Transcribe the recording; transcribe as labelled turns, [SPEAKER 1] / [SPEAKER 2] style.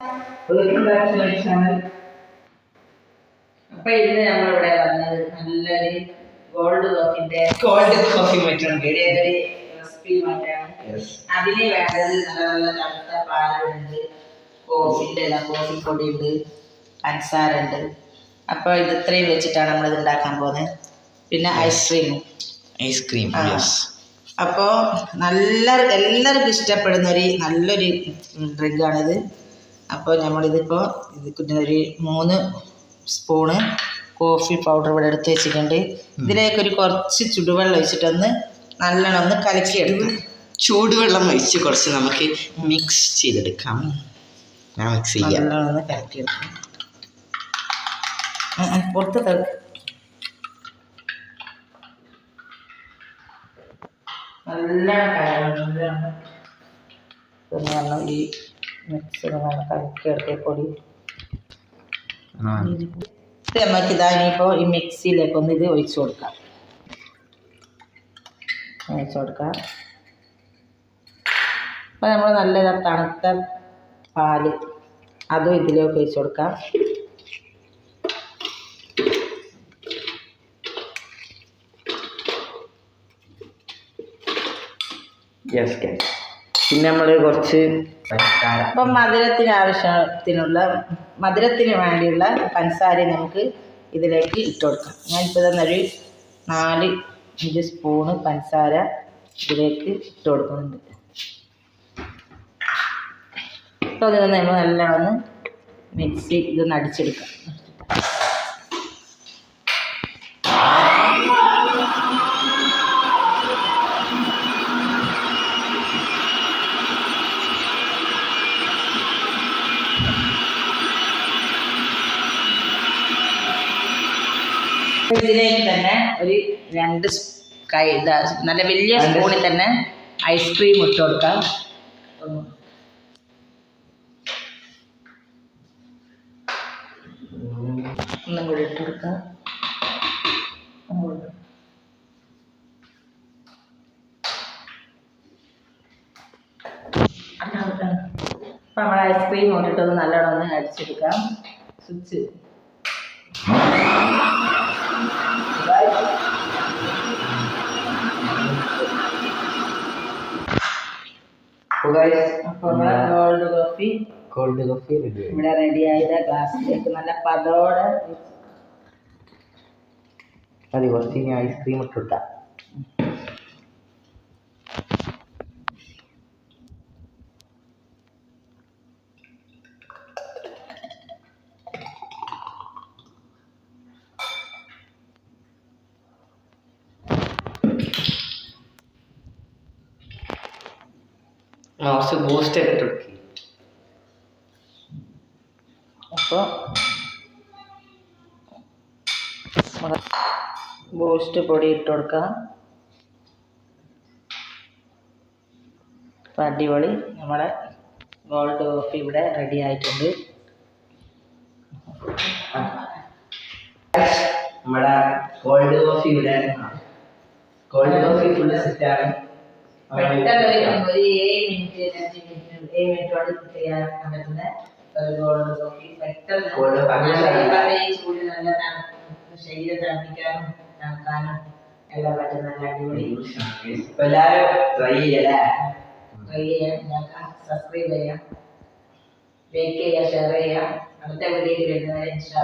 [SPEAKER 1] Welcome back to my channel അപ്പൊ ഇന്ന് നമ്മളിവിടെ വന്നത് നല്ലൊരു ഗോൾഡ് കോഫിന്റെ
[SPEAKER 2] ഗോൾഡ് കോഫി മറ്റാണ്
[SPEAKER 1] ഒരു റെസിപ്പി മാറ്റാണ് അതിന് വേണ്ടത് നല്ല നല്ല തണുത്ത പാലുണ്ട് കോഫിന്റെ കോഫി പൊടി ഉണ്ട് പഞ്ചസാര ഉണ്ട് അപ്പോൾ ഇത് ഇത്രയും വെച്ചിട്ടാണ് നമ്മൾ ഇത് ഉണ്ടാക്കാൻ പോകുന്നത്. പിന്നെ
[SPEAKER 2] ഐസ്ക്രീം ഐസ്ക്രീം
[SPEAKER 1] അപ്പോൾ നല്ല എല്ലാവർക്കും ഇഷ്ടപ്പെടുന്ന ഒരു നല്ലൊരു ഡ്രിങ്കാണിത് അപ്പോൾ നമ്മളിതിപ്പോൾ ഇതിന് ഒരു മൂന്ന് സ്പൂണ് കോഫി പൗഡർ ഇവിടെ എടുത്ത് വെച്ചിട്ടുണ്ട്. ഇതിലേക്ക് ഒരു കുറച്ച് ചുടുവെള്ളം ഒഴിച്ചിട്ടൊന്ന് നല്ലോണം ഒന്ന് കലക്കിയെടുക്കും.
[SPEAKER 2] ചൂടുവെള്ളം ഒഴിച്ച് കുറച്ച് നമുക്ക് മിക്സ് ചെയ്തെടുക്കാം. ഞാൻ മിക്സ് ചെയ്യാം.
[SPEAKER 1] നല്ലോണം ഒന്ന് കലക്കിയെടുക്കും. പുറത്ത് നല്ല നല്ലോണം കലക്കണം. പിന്നെ ഈ മിക്സ് കലക്കിയെടുത്ത പൊടി. ഇത് നമുക്ക് ഇതാ ഇനിയിപ്പോൾ ഈ മിക്സിയിലേക്ക് ഒന്ന് ഇത് ഒഴിച്ചു കൊടുക്കാം. ഒഴിച്ചു കൊടുക്കാം. അപ്പോൾ നമ്മൾ നല്ല തണുത്ത പാൽ അതും ഇതിലേക്ക് ഒഴിച്ചു കൊടുക്കാം.
[SPEAKER 2] Yes, guys. പിന്നെ നമ്മൾ കുറച്ച്
[SPEAKER 1] അപ്പം മധുരത്തിന് ആവശ്യത്തിനുള്ള മധുരത്തിന് വേണ്ടിയുള്ള പഞ്ചസാര നമുക്ക് ഇതിലേക്ക് ഇട്ട് കൊടുക്കാം. ഞാനിപ്പോൾ തന്നൊരു നാല് അഞ്ച് സ്പൂണ് പഞ്ചസാര ഇതിലേക്ക് ഇട്ട് കൊടുക്കുന്നുണ്ട്. അപ്പോൾ അതിനൊന്ന് നമ്മൾ നല്ലോണം മിക്സി ഇതൊന്ന് അടിച്ചെടുക്കാം. ഇതിലേക്ക് തന്നെ ഒരു രണ്ട് കൈ നല്ല വലിയ സ്പൂണിൽ തന്നെ ഐസ്ക്രീം ഇട്ട് കൊടുക്കാം. ഒന്ന് കൂടി ഇട്ട് കൊടുക്കാം. അപ്പൊ കൂടി. അപ്പം നമ്മൾ ഐസ്ക്രീം ഇട്ടിട്ടൊന്ന് നല്ലോണം ഒന്ന് അടിച്ചെടുക്കാം. സ്വിച്ച്. അപ്പോൾ നമ്മുടെ gold coffee
[SPEAKER 2] cold coffee ready
[SPEAKER 1] ഇവിടെ റെഡി ആയത് ഗ്ലാസ്സിലേക്ക് നല്ല പതോടെ
[SPEAKER 2] മതി കുറച്ച് ഇനി ഐസ്ക്രീം ഇട്ടിട്ടാ കുറച്ച് ബൂസ്റ്റ് ഒക്കെ ഇട്ട്
[SPEAKER 1] അപ്പോൾ ബൂസ്റ്റ് പൊടി ഇട്ട് കൊടുക്കാം. അപ്പം അടിപൊളി. നമ്മുടെ ഗോൾഡ് കോഫി ഇവിടെ റെഡി ആയിട്ടുണ്ട്.
[SPEAKER 2] നമ്മുടെ ഗോൾഡ് കോഫി ഇവിടെ കോൾഡ് കോഫി ഫുള്ള് സെറ്റാണ്
[SPEAKER 1] പെട്ടെന്ന് ഒരു ഏഴ് മിനിറ്റ് അഞ്ച് മിനിറ്റ് ഏഴ് മിനിറ്റ് കൊണ്ട് ചെയ്യാൻ പറ്റുന്ന ഒരു ഗോൾഡ് നോക്കി പെട്ടെന്ന്
[SPEAKER 2] coffee
[SPEAKER 1] നല്ല ശരീരം തണുപ്പിക്കാനും തണുക്കാനും എല്ലാം പറ്റുന്ന നല്ല അടിപൊളി
[SPEAKER 2] ഇപ്പൊ ട്രൈ ചെയ്യല്ലേ
[SPEAKER 1] ട്രൈ ചെയ്യാം. സബ്സ്ക്രൈബ് ചെയ്യാം. ലൈക്ക് ചെയ്യുക ഷെയർ ചെയ്യാം. അടുത്ത വീഡിയോയിൽ വരുന്നവരെ ഇൻഷാ